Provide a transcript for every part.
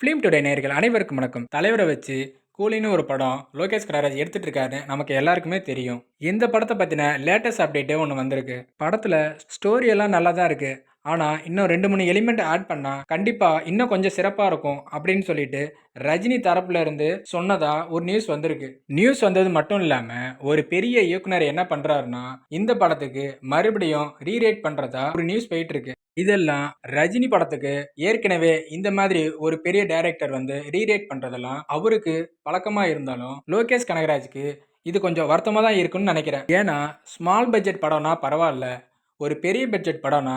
Film today நேயர்கள் அனைவருக்கும் வணக்கம். தலைவரை வச்சு கூலின்னு ஒரு படம் லோகேஷ் கனகராஜ் எடுத்துட்டு இருக்காரு. நமக்கு எல்லாருக்குமே தெரியும். இந்த படத்தை பற்றின லேட்டஸ்ட் அப்டேட்டே ஒன்று வந்திருக்கு. படத்தில் ஸ்டோரி எல்லாம் நல்லா தான் இருக்குது ஆனால் இன்னும் ரெண்டு மூணு எலிமெண்ட் ஆட் பண்ணால் கண்டிப்பாக இன்னும் கொஞ்சம் சிறப்பாக இருக்கும் அப்படின்னு சொல்லிட்டு ரஜினி தரப்புல இருந்து சொன்னதா ஒரு நியூஸ் வந்திருக்கு. நியூஸ் வந்தது மட்டும் இல்லாமல் ஒரு பெரிய இயக்குனர் என்ன பண்ணுறாருன்னா இந்த படத்துக்கு மறுபடியும் ரீரேட் பண்ணுறதா ஒரு நியூஸ் போயிட்டு இருக்கு. இதெல்லாம் ரஜினி படத்துக்கு ஏற்கனவே இந்த மாதிரி ஒரு பெரிய டைரக்டர் வந்து ரீரேட் பண்றதெல்லாம் அவருக்கு பழக்கமா இருந்தாலும் லோகேஷ் கனகராஜுக்கு இது கொஞ்சம் வருத்தமாக தான் இருக்குன்னு நினைக்கிறேன். ஏன்னா ஸ்மால் பட்ஜெட் படம்னா பரவாயில்ல. ஒரு பெரிய பட்ஜெட் படம்னா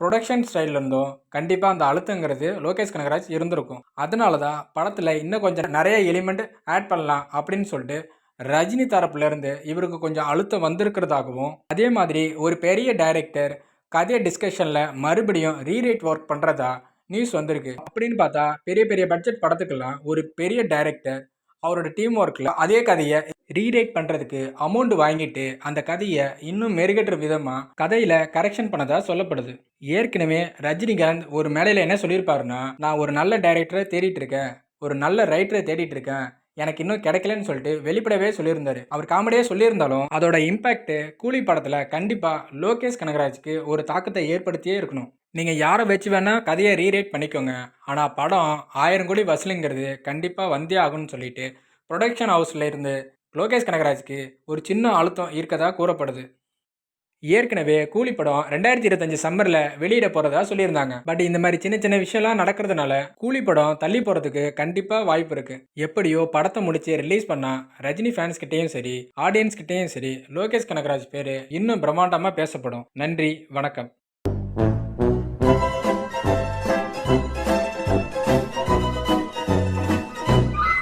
ப்ரொடக்ஷன் ஸ்டைல்ல இருந்தும் கண்டிப்பாக அந்த அழுத்தங்கிறது லோகேஷ் கனகராஜ் இருந்திருக்கும். அதனால தான் படத்தில் இன்னும் கொஞ்சம் நிறைய எலிமெண்ட் ஆட் பண்ணலாம் அப்படின்னு சொல்லிட்டு ரஜினி தரப்புலேருந்து இவருக்கு கொஞ்சம் அழுத்தம் வந்திருக்கிறதாகவும் அதே மாதிரி ஒரு பெரிய டைரக்டர் கதையை டிஸ்கஷனில் மறுபடியும் ரீரேட் ஒர்க் பண்ணுறதா நியூஸ் வந்திருக்கு. அப்படின்னு பார்த்தா பெரிய பெரிய பட்ஜெட் படத்துக்கெல்லாம் ஒரு பெரிய டைரக்டர் அவரோட டீம் ஒர்க்கில் அதே கதையை ரீரேட் பண்ணுறதுக்கு அமௌண்ட் வாங்கிட்டு அந்த கதையை இன்னும் மெருகேற்ற விதமாக கதையில் கரெக்ஷன் பண்ணதா சொல்லப்படுது. ஏற்கனவே ரஜினிகாந்த் ஒரு மேடையில் என்ன சொல்லியிருப்பாருன்னா நான் ஒரு நல்ல டைரக்டரை தேடிட்டு இருக்கேன். ஒரு நல்ல ரைட்டரை தேடிட்டு இருக்கேன். எனக்கு இன்னும் கிடைக்கலன்னு சொல்லிட்டு வெளிப்படவே சொல்லியிருந்தார். அவர் காமெடியே சொல்லியிருந்தாலும் அதோட இம்பாக்ட் கூலி படத்தில் கண்டிப்பாக லோகேஷ் கனகராஜுக்கு ஒரு தாக்கத்தை ஏற்படுத்தியே இருக்கணும். நீங்கள் யாரை வச்சு வேணால் கதையை ரீரேட் பண்ணிக்கோங்க. ஆனால் படம் ஆயிரம் கோடி வசூலுங்கிறது கண்டிப்பாக வந்தே ஆகும்னு சொல்லிட்டு ப்ரொடக்ஷன் ஹவுஸில் இருந்து லோகேஷ் கனகராஜுக்கு ஒரு சின்ன அழுத்தம் இருக்கதாக கூறப்படுது. ஏற்கனவே கூலி படம் ரெண்டாயிரத்தி இருபத்தஞ்சு சம்மரில் வெளியிட போகிறதா சொல்லியிருந்தாங்க. பட் இந்த மாதிரி சின்ன சின்ன விஷயம்லாம் நடக்கிறதுனால கூலி படம் தள்ளி போகிறதுக்கு கண்டிப்பாக வாய்ப்பு இருக்கு. எப்படியோ படத்தை முடிச்சு ரிலீஸ் பண்ணா ரஜினி ஃபேன்ஸ் கிட்டேயும் சரி ஆடியன்ஸ் கிட்டேயும் சரி லோகேஷ் கனகராஜ் பேர் இன்னும் பிரம்மாண்டமாக பேசப்படும். நன்றி வணக்கம்.